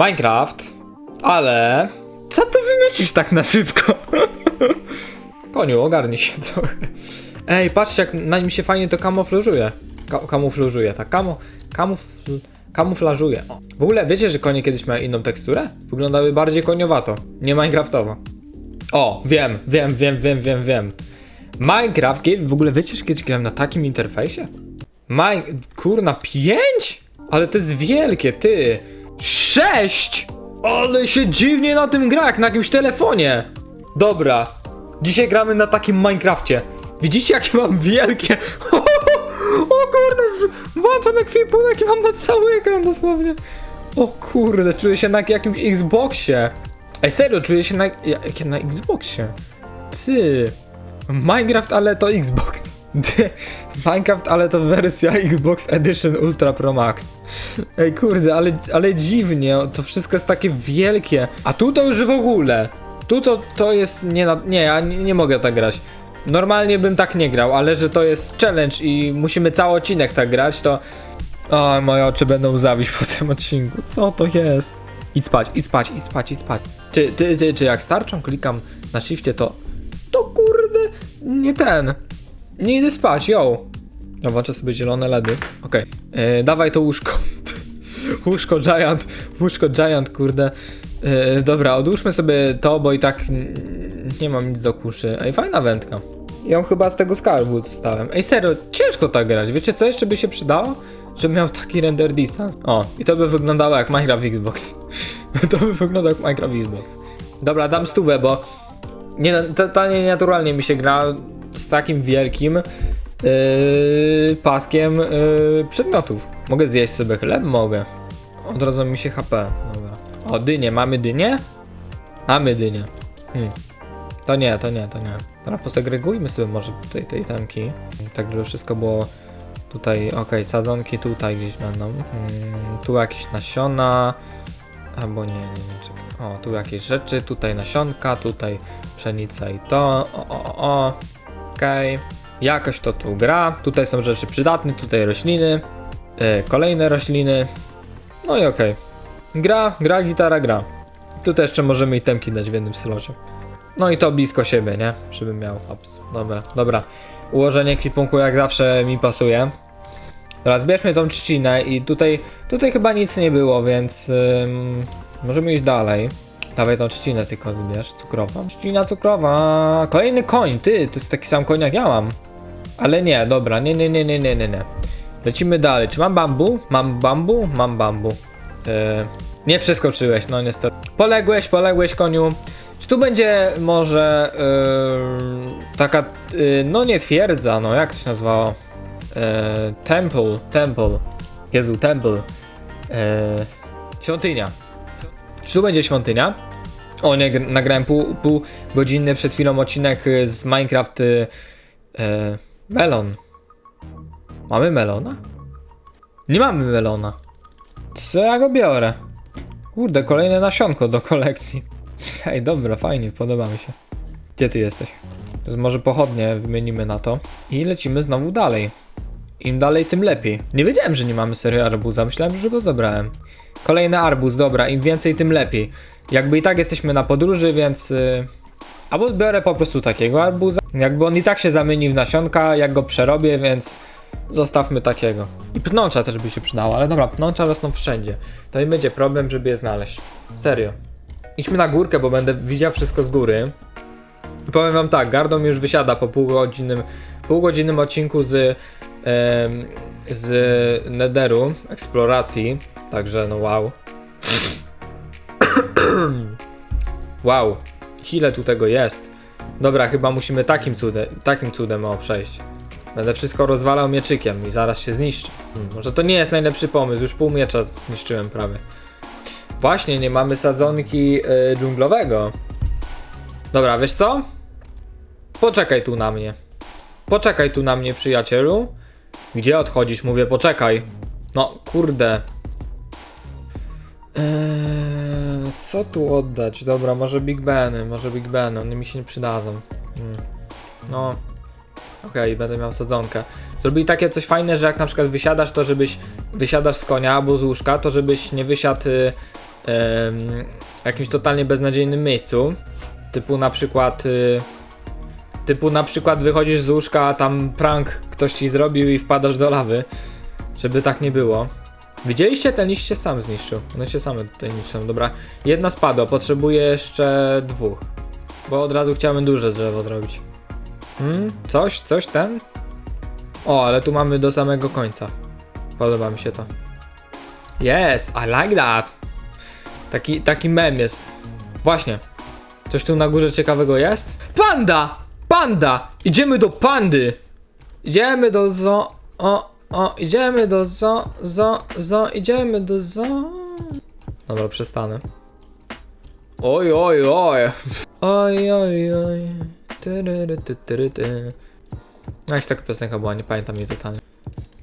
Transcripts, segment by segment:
Minecraft, ale... Co ty wymyślisz tak na szybko? Koniu, ogarnij się trochę. Ej, patrzcie jak na nim się fajnie to kamuflażuje. Ka kamuflażuje, tak, kamo, kamufl kamuflażuje. O. W ogóle wiecie, że konie kiedyś miały inną teksturę? Wyglądały bardziej koniowato, nie Minecraftowo. O, wiem, wiem, wiem, wiem, wiem, wiem. Minecraft, w ogóle wiecie, że kiedyś grałem na takim interfejsie? Mine... Kurna, pięć? Ale to jest wielkie, ty. Sześć! Ale się dziwnie na tym gra, jak na jakimś telefonie. Dobra, dzisiaj gramy na takim Minecrafcie. Widzicie, jakie mam wielkie? O kurde, włączam ekwipunek i mam na cały ekran dosłownie. O kurde, czuję się na jakimś Xboxie. Ej, serio, czuję się na, jak na Xboxie. Ty. Minecraft, ale to Xbox. Minecraft, ale to wersja Xbox Edition Ultra Pro Max. Ej, kurde, ale, ale dziwnie, to wszystko jest takie wielkie. A tu to już w ogóle. Tu to, to jest nie, na, nie, ja nie, nie mogę tak grać. Normalnie bym tak nie grał, ale że to jest challenge i musimy cały odcinek tak grać, to... O, moje oczy będą zawić po tym odcinku. Co to jest? Idź spać, idź spać, idź spać, idź spać. Czy, ty, ty, czy jak starczą klikam na shifcie, to... To kurde, nie ten. Nie idę spać. Ja włączę sobie zielone LEDy. Okej. Okay. Dawaj to łóżko. łóżko Giant, łóżko Giant, kurde. Yy, dobra, odłóżmy sobie to, bo i tak nie mam nic do kuszy. Ej, fajna wędka. Ją chyba z tego skarbu dostałem. Ej, serio, ciężko tak grać. Wiecie, co jeszcze by się przydało? Żeby miał taki render distance. O, i to by wyglądało jak Minecraft Xbox. to by wyglądało jak Minecraft Xbox. Dobra, dam stówę, bo nie, to, to nie naturalnie mi się gra z takim wielkim yy, paskiem yy, przedmiotów. Mogę zjeść sobie chleb? Mogę. Od razu mi się HP. Dobra. O, dynię. Mamy dynię? Mamy dynię. Hmm. To nie, to nie, to nie. Teraz posegregujmy sobie może tutaj tej temki. Tak, żeby wszystko było tutaj, okej, sadzonki tutaj gdzieś będą. Hmm, tu jakieś nasiona. Albo nie, nie, nie, czekaj. O, tu jakieś rzeczy, tutaj nasionka, tutaj pszenica i to. O, o, o, Okej. Jakoś to tu gra. Tutaj są rzeczy przydatne, tutaj rośliny. E, kolejne rośliny. No i okej. Gra, gra, gitara, gra. Tutaj jeszcze możemy i temki dać w jednym slocie. No i to blisko siebie, nie? Żebym miał. Ops. Dobra, dobra. Ułożenie ekwipunku jak zawsze mi pasuje. Teraz bierzmy tą trzcinę i tutaj, tutaj chyba nic nie było, więc możemy iść dalej. Dawaj tą trzcinę tylko zbierz, cukrową. Trzcina cukrowa. Kolejny koń, ty, to jest taki sam koń jak ja mam. Ale nie, dobra, nie, nie, nie, nie, nie, nie, nie. Lecimy dalej. Czy mam bambu? Mam bambu? Mam bambu. Yy, nie przeskoczyłeś, no niestety. Poległeś, poległeś koniu. Czy tu będzie może yy, taka, yy, no nie twierdza, no jak to się nazywało? Yy, temple, temple. Jezu, temple. Yy, świątynia. Tu będzie świątynia? O nie, gr- nagrałem pół, pół godzinny przed chwilą odcinek y, z Minecraft y, e, melon. Mamy melona? Nie mamy melona. Co ja go biorę? Kurde, kolejne nasionko do kolekcji. Hej, dobra, fajnie, podoba mi się. Gdzie ty jesteś? Jest może pochodnie wymienimy na to. I lecimy znowu dalej. Im dalej, tym lepiej. Nie wiedziałem, że nie mamy serio arbuza, myślałem, że go zabrałem. Kolejny arbuz, dobra, im więcej, tym lepiej. Jakby i tak jesteśmy na podróży, więc... Yy... Albo biorę po prostu takiego arbuza. Jakby on i tak się zamieni w nasionka, jak go przerobię, więc zostawmy takiego. I pnącza też by się przydało, ale dobra, pnącza rosną wszędzie. To nie będzie problem, żeby je znaleźć. Serio. Idźmy na górkę, bo będę widział wszystko z góry. Powiem wam tak, Gardo mi już wysiada po półgodzinnym, półgodzinnym odcinku z, em, z Netheru, eksploracji. Także no wow. wow. Ile tu tego jest? Dobra, chyba musimy takim cudem, takim cudem o przejść. Będę wszystko rozwalał mieczykiem i zaraz się zniszczy. Hmm, może to nie jest najlepszy pomysł, już pół miecza zniszczyłem prawie. Właśnie, nie mamy sadzonki y, dżunglowego. Dobra, wiesz co? Poczekaj tu na mnie. Poczekaj tu na mnie, przyjacielu. Gdzie odchodzisz? Mówię, poczekaj. No, kurde. Eee, co tu oddać? Dobra, może Big Beny, może Big Ben, one mi się nie przydadzą. Hmm. No, okej, będę miał sadzonkę. Zrobili takie coś fajne, że jak na przykład wysiadasz, to żebyś wysiadasz z konia albo z łóżka, to żebyś nie wysiadł y, em, jakimś totalnie beznadziejnym miejscu. Typu na przykład. Y, typu na przykład wychodzisz z łóżka, a tam prank ktoś ci zrobił i wpadasz do lawy. Żeby tak nie było. Widzieliście? Ten liść się sam zniszczył. One się same tutaj niszczą. Dobra, jedna spadła, potrzebuję jeszcze dwóch. Bo od razu chciałem duże drzewo zrobić. Hmm? Coś? Coś ten? O, ale tu mamy do samego końca. Podoba mi się to. Yes, I like that. Taki, taki mem jest. Właśnie. Coś tu na górze ciekawego jest? Panda! Panda! Idziemy do pandy! Idziemy do zo... O, o, idziemy do zo... Zo... Zo... Idziemy do zo... Dobra, przestanę. Oj, oj, oj. Oj, oj, oj. Tyryry, ty, tyry, ty. Jakaś taka piosenka była, nie pamiętam jej totalnie.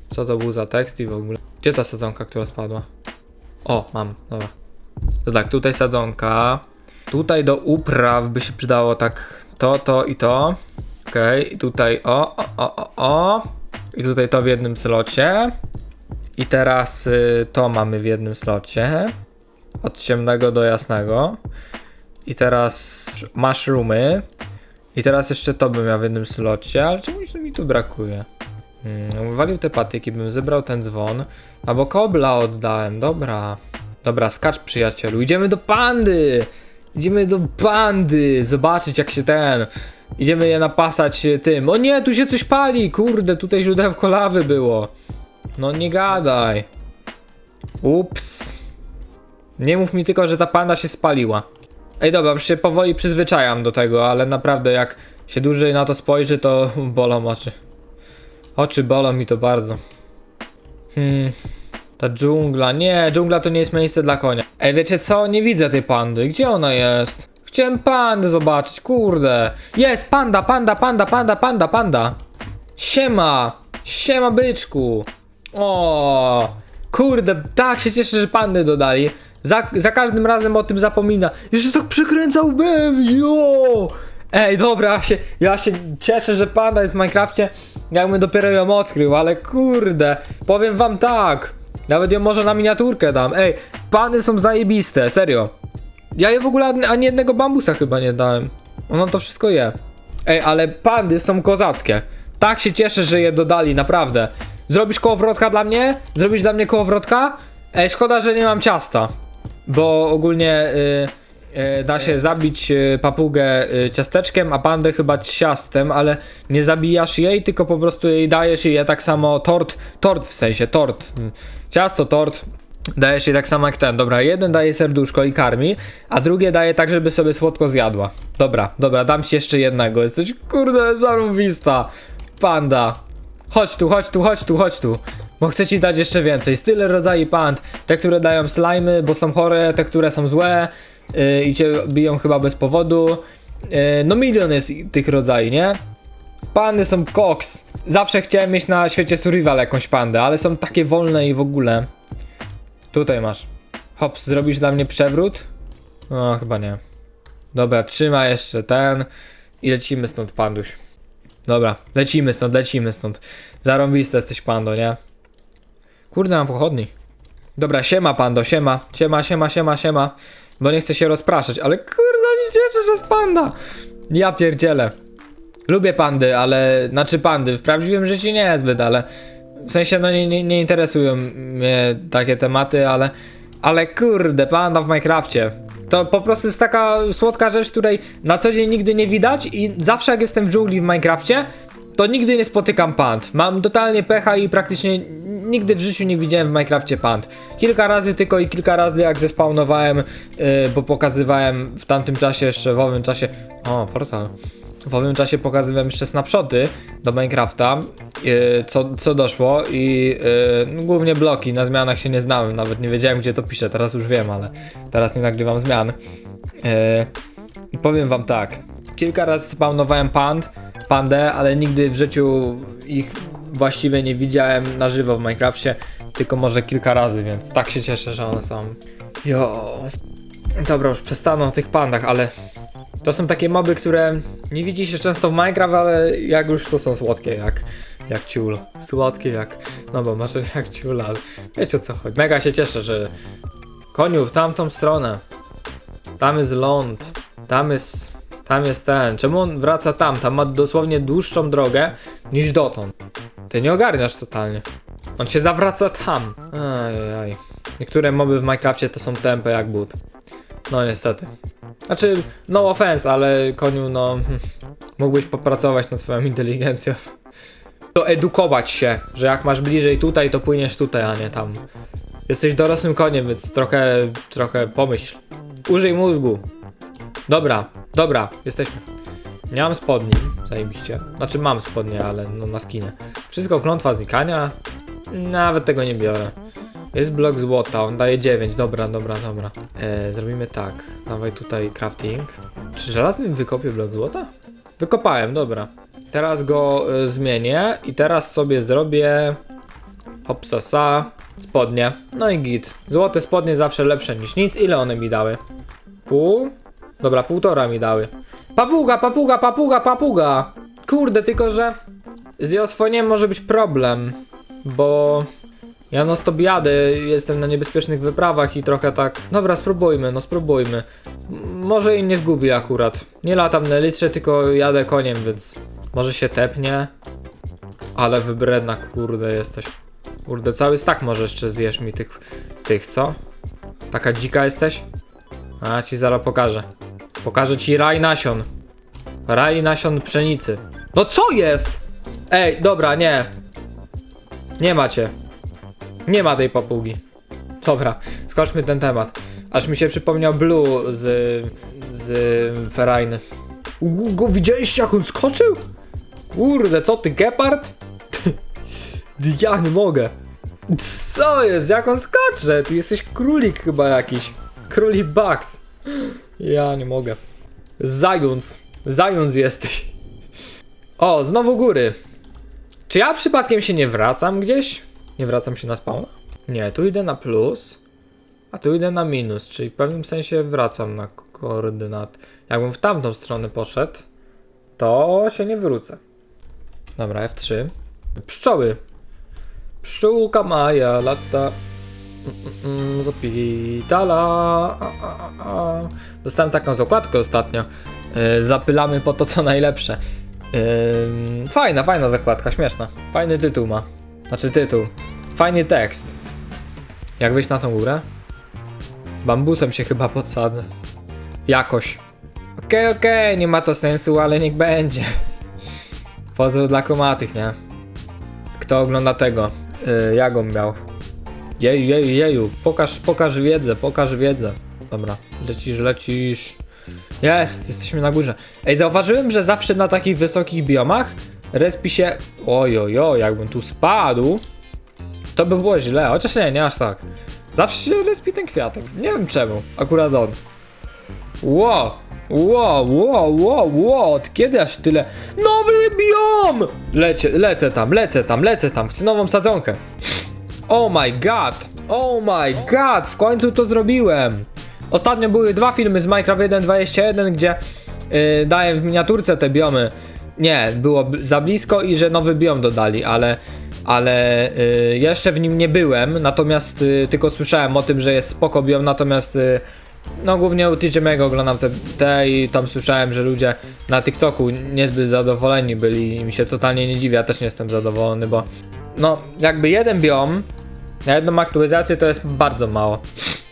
Co to był za tekst i w ogóle. Gdzie ta sadzonka, która spadła? O, mam, dobra. To tak, tutaj sadzonka. Tutaj do upraw by się przydało tak to, to i to. Okej, i tutaj o, o, o, o. I tutaj to w jednym slocie. I teraz y, to mamy w jednym slocie. Od ciemnego do jasnego. I teraz mushroomy. I teraz jeszcze to bym miał w jednym slocie, ale czemuś mi tu brakuje. Hmm, wywalił te patyki, bym zebrał ten dzwon. Albo kobla oddałem, dobra. Dobra, skacz przyjacielu, idziemy do pandy! Idziemy do pandy, zobaczyć jak się ten... Idziemy je napasać e, tym. O nie, tu się coś pali, kurde, tutaj źródełko lawy było. No nie gadaj. Ups. Nie mów mi tylko, że ta panda się spaliła. Ej dobra, już się powoli przyzwyczajam do tego, ale naprawdę jak się dłużej na to spojrzy, to bolą oczy. Oczy bolą mi to bardzo. Hmm. Ta dżungla. Nie, dżungla to nie jest miejsce dla konia. Ej, wiecie co? Nie widzę tej pandy. Gdzie ona jest? Chciałem pandę zobaczyć, kurde. Jest, panda, panda, panda, panda, panda, panda. Siema. Siema, byczku. O, kurde, tak się cieszę, że pandy dodali. Za, za każdym razem o tym zapomina. Jeszcze tak przekręcał bym, jo! Ej, dobra, ja się, ja się cieszę, że panda jest w Minecrafcie, jakbym dopiero ją odkrył, ale kurde, powiem wam tak, nawet ją może na miniaturkę dam. Ej, pany są zajebiste, serio. Ja je w ogóle ani- jednego bambusa chyba nie dałem. Ona to wszystko je. Ej, ale pandy są kozackie. Tak się cieszę, że je dodali, naprawdę. Zrobisz kołowrotka dla mnie? Zrobisz dla mnie kołowrotka? Ej, szkoda, że nie mam ciasta. Bo ogólnie y, y, da się zabić y, papugę y, ciasteczkiem, a pandę chyba ciastem, ale nie zabijasz jej, tylko po prostu jej dajesz i je tak samo tort, tort w sensie, tort. Ciasto, tort. Dajesz jej tak samo jak ten. Dobra, jeden daje serduszko i karmi, a drugie daje tak, żeby sobie słodko zjadła. Dobra, dobra, dam ci jeszcze jednego. Jesteś kurde zarąbista. Panda. Chodź tu, chodź tu, chodź tu, chodź tu. Bo chcę ci dać jeszcze więcej. Jest tyle rodzajów pand. Te, które dają slimy, bo są chore, te, które są złe i cię biją chyba bez powodu. Yy, no milion jest tych rodzajów, nie? Pandy są koks. Zawsze chciałem mieć na świecie survival jakąś pandę, ale są takie wolne i w ogóle. Tutaj masz. Hops, zrobisz dla mnie przewrót? No, chyba nie. Dobra, trzyma jeszcze ten i lecimy stąd, panduś. Dobra, lecimy stąd, lecimy stąd. Zarąbiste jesteś pando, nie? Kurde, mam pochodni. Dobra, siema pando, siema, siema, siema, siema, siema. Bo nie chcę się rozpraszać, ale kurde, się cieszę, że jest panda. Ja pierdzielę. Lubię pandy, ale, znaczy pandy, w prawdziwym życiu nie zbyt, ale w sensie, no nie, nie, nie interesują mnie takie tematy, ale, ale kurde, panda w Minecrafcie. To po prostu jest taka słodka rzecz, której na co dzień nigdy nie widać i zawsze jak jestem w dżungli w Minecrafcie, to nigdy nie spotykam pand. Mam totalnie pecha i praktycznie nigdy w życiu nie widziałem w Minecrafcie pand. Kilka razy tylko i kilka razy jak zespawnowałem, yy, bo pokazywałem w tamtym czasie, jeszcze w owym czasie... O, portal. W owym czasie pokazywałem jeszcze snapshoty do Minecrafta, yy, co, co doszło i yy, głównie bloki, na zmianach się nie znałem, nawet nie wiedziałem gdzie to piszę, teraz już wiem, ale teraz nie nagrywam zmian. Yy, powiem wam tak, kilka razy spawnowałem pand, pandę, ale nigdy w życiu ich właściwie nie widziałem na żywo w Minecrafcie, tylko może kilka razy, więc tak się cieszę, że one są. Jo. Dobra, już przestaną o tych pandach, ale to są takie moby, które nie widzi się często w Minecraft, ale jak już to są słodkie, jak, jak ciul. Słodkie jak, no bo może jak ciul, ale wiecie o co chodzi. Mega się cieszę, że Koniu, w tamtą stronę. Tam jest ląd. Tam jest. Tam jest ten. Czemu on wraca tam? Tam ma dosłownie dłuższą drogę niż dotąd. Ty nie ogarniasz totalnie. On się zawraca tam. Ajajaj. Niektóre moby w Minecrafcie to są tempe jak but. No niestety. Znaczy, no offense, ale koniu, no. hmm, Mógłbyś popracować nad swoją inteligencją. To edukować się, że jak masz bliżej tutaj, to płyniesz tutaj, a nie tam. Jesteś dorosłym koniem, więc trochę, trochę pomyśl. Użyj mózgu. Dobra, dobra, jesteśmy. Nie mam spodni, zajebiście. Znaczy mam spodnie, ale no na skinie. Wszystko klątwa znikania? Nawet tego nie biorę. Jest blok złota, on daje 9. Dobra, dobra, dobra. E, zrobimy tak. Dawaj tutaj crafting. Czy żelaznym wykopię blok złota? Wykopałem, dobra. Teraz go e, zmienię i teraz sobie zrobię hopsasa, spodnie. No i git. Złote spodnie zawsze lepsze niż nic. Ile one mi dały? Pół? Dobra, półtora mi dały. Papuga, papuga, papuga, papuga! Kurde, tylko że z Josfoniem może być problem, bo ja no stop jadę, jestem na niebezpiecznych wyprawach i trochę tak... Dobra, spróbujmy, no spróbujmy. Może i nie zgubię akurat. Nie latam na litrze, tylko jadę koniem, więc może się tepnie. Ale wybredna, kurde, jesteś. Kurde, cały stak może jeszcze zjesz mi tych, tych, co? Taka dzika jesteś? A, ci zaraz pokażę. Pokażę ci raj nasion. Raj nasion pszenicy. No co jest? Ej, dobra, nie. Nie macie. Nie ma tej papugi. Dobra, skoczmy ten temat. Aż mi się przypomniał Blue z. z Ferajny. Go widzieliście jak on skoczył? Kurde, co ty, Gepard? ja nie mogę. Co jest? Jak on skacze? Ty jesteś królik chyba jakiś. Królik Bugs. Ja nie mogę. Zając. Zając jesteś. O, znowu góry. Czy ja przypadkiem się nie wracam gdzieś? Nie wracam się na spawn? Nie, tu idę na plus, a tu idę na minus, czyli w pewnym sensie wracam na ko- koordynat. Jakbym w tamtą stronę poszedł, to się nie wrócę. Dobra, F3. Pszczoły. Pszczółka Maja lata. Mm, Zapitala. Dostałem taką zakładkę ostatnio. Yy, zapylamy po to, co najlepsze. Yy, fajna, fajna zakładka, śmieszna. Fajny tytuł ma. Znaczy tytuł. Fajny tekst. Jak wyjść na tą górę? Bambusem się chyba podsadzę. Jakoś. Okej, okej, nie ma to sensu, ale niech będzie. Pozdro dla komatych, nie? Kto ogląda tego? Yy, jak on miał? Jeju, jeju, jeju. Pokaż, pokaż wiedzę, pokaż wiedzę. Dobra, lecisz, lecisz. Jest, jesteśmy na górze. Ej, zauważyłem, że zawsze na takich wysokich biomach respi się... Ojojo, jakbym tu spadł, to by było źle. Chociaż nie, nie aż tak. Zawsze się respi ten kwiatek. Nie wiem czemu. Akurat on. Ło! Ło, ło, ło, ło, od kiedy aż tyle? Nowy biom! Lecie, lecę tam, lecę tam, lecę tam, chcę nową sadzonkę. Oh my god! Oh my god! W końcu to zrobiłem! Ostatnio były dwa filmy z Minecraft 1.21, gdzie yy, daję w miniaturce te biomy. Nie, było za blisko i że nowy biom dodali, ale, ale yy, jeszcze w nim nie byłem, natomiast yy, tylko słyszałem o tym, że jest spoko biom, natomiast yy, no głównie u TJ'ego oglądam te, te i tam słyszałem, że ludzie na TikToku niezbyt zadowoleni byli i mi się totalnie nie dziwi, ja też nie jestem zadowolony, bo no jakby jeden biom na jedną aktualizację to jest bardzo mało.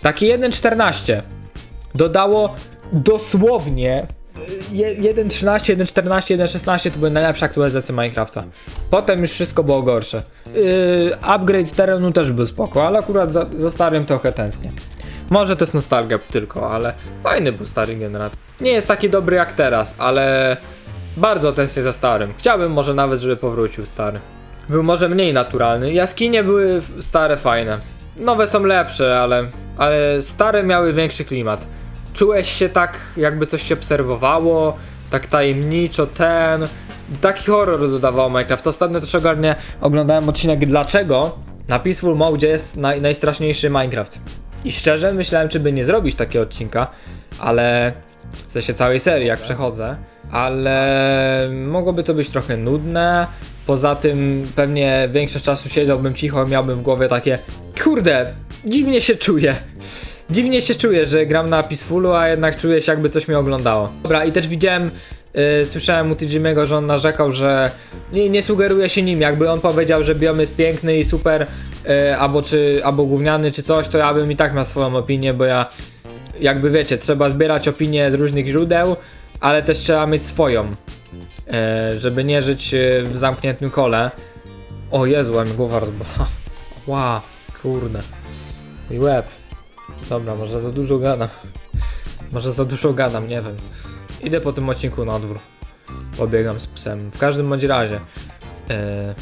Taki 1.14 dodało dosłownie je- 1.13, 1.14, 1.16 to były najlepsze aktualizacje Minecrafta. Potem już wszystko było gorsze. Yy, upgrade terenu też był spoko, ale akurat za, za starym trochę tęsknię. Może to jest nostalgia tylko, ale fajny był stary generator. Nie jest taki dobry jak teraz, ale bardzo tęsknię za starym. Chciałbym może nawet, żeby powrócił stary. Był może mniej naturalny. Jaskinie były stare, fajne. Nowe są lepsze, ale, ale stare miały większy klimat. Czułeś się tak, jakby coś się obserwowało, tak tajemniczo ten. Taki horror dodawał Minecraft. Ostatnio też ogarnie oglądałem odcinek dlaczego na Peaceful Mode jest naj, najstraszniejszy Minecraft. I szczerze myślałem, czy by nie zrobić takiego odcinka, ale w sensie całej serii, jak przechodzę, ale mogłoby to być trochę nudne. Poza tym pewnie większość czasu siedziałbym cicho, miałbym w głowie takie, kurde, dziwnie się czuję. dziwnie się czuję, że gram na Peacefulu, a jednak czuję się jakby coś mnie oglądało. Dobra, i też widziałem, yy, słyszałem u Tijimiego, że on narzekał, że nie, nie sugeruje się nim, jakby on powiedział, że biom jest piękny i super, yy, albo czy, albo gówniany, czy coś, to ja bym i tak miał swoją opinię, bo ja, jakby wiecie, trzeba zbierać opinie z różnych źródeł, ale też trzeba mieć swoją, żeby nie żyć yy, w zamkniętym kole. O Jezu, a mi głowa. Ła, kurde. I łeb. Dobra, może za dużo gadam. Może za dużo gadam, nie wiem. Idę po tym odcinku na dwór. Pobiegam z psem. W każdym bądź razie. E,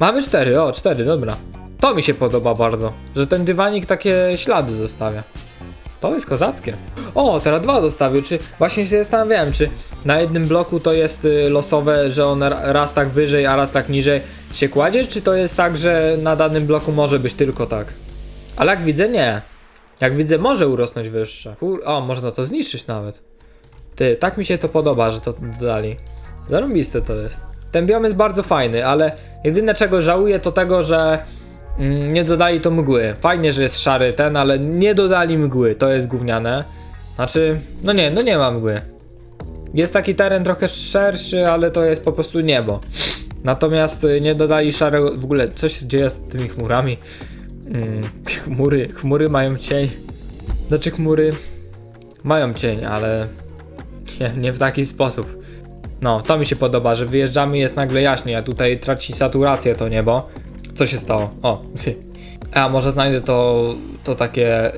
mamy cztery, o, cztery, dobra. To mi się podoba bardzo, że ten dywanik takie ślady zostawia. To jest kozackie. O, teraz dwa zostawił. Czy właśnie się zastanawiałem, czy na jednym bloku to jest y, losowe, że on ra- raz tak wyżej, a raz tak niżej się kładzie, czy to jest tak, że na danym bloku może być tylko tak? Ale jak widzę, nie. Jak widzę, może urosnąć wyższe. Kur... O, można to zniszczyć nawet. Ty, tak mi się to podoba, że to dodali. Zarąbiste to jest. Ten biom jest bardzo fajny, ale jedyne czego żałuję to tego, że nie dodali to mgły. Fajnie, że jest szary ten, ale nie dodali mgły. To jest gówniane. Znaczy, no nie, no nie ma mgły. Jest taki teren trochę szerszy, ale to jest po prostu niebo. Natomiast y, nie dodali szarego. W ogóle coś się dzieje z tymi chmurami. Mm, chmury, chmury mają cień. Znaczy chmury mają cień, ale nie, nie w taki sposób. No, to mi się podoba, że wyjeżdżamy jest nagle jaśnie, a tutaj traci saturację to niebo. Co się stało? O. A może znajdę to, to takie.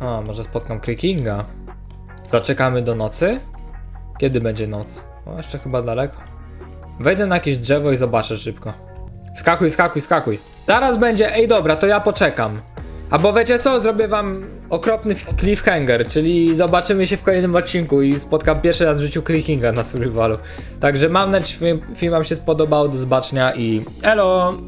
Yy... A, może spotkam Creakinga. Zaczekamy do nocy? Kiedy będzie noc? O, jeszcze chyba daleko. Wejdę na jakieś drzewo i zobaczę szybko. Skakuj, skakuj, skakuj. Zaraz będzie, ej dobra, to ja poczekam. Albo wiecie co, zrobię wam okropny cliffhanger, czyli zobaczymy się w kolejnym odcinku i spotkam pierwszy raz w życiu Creakinga na survivalu. Także mam nadzieję, że film wam się spodobał, do zobaczenia i elo!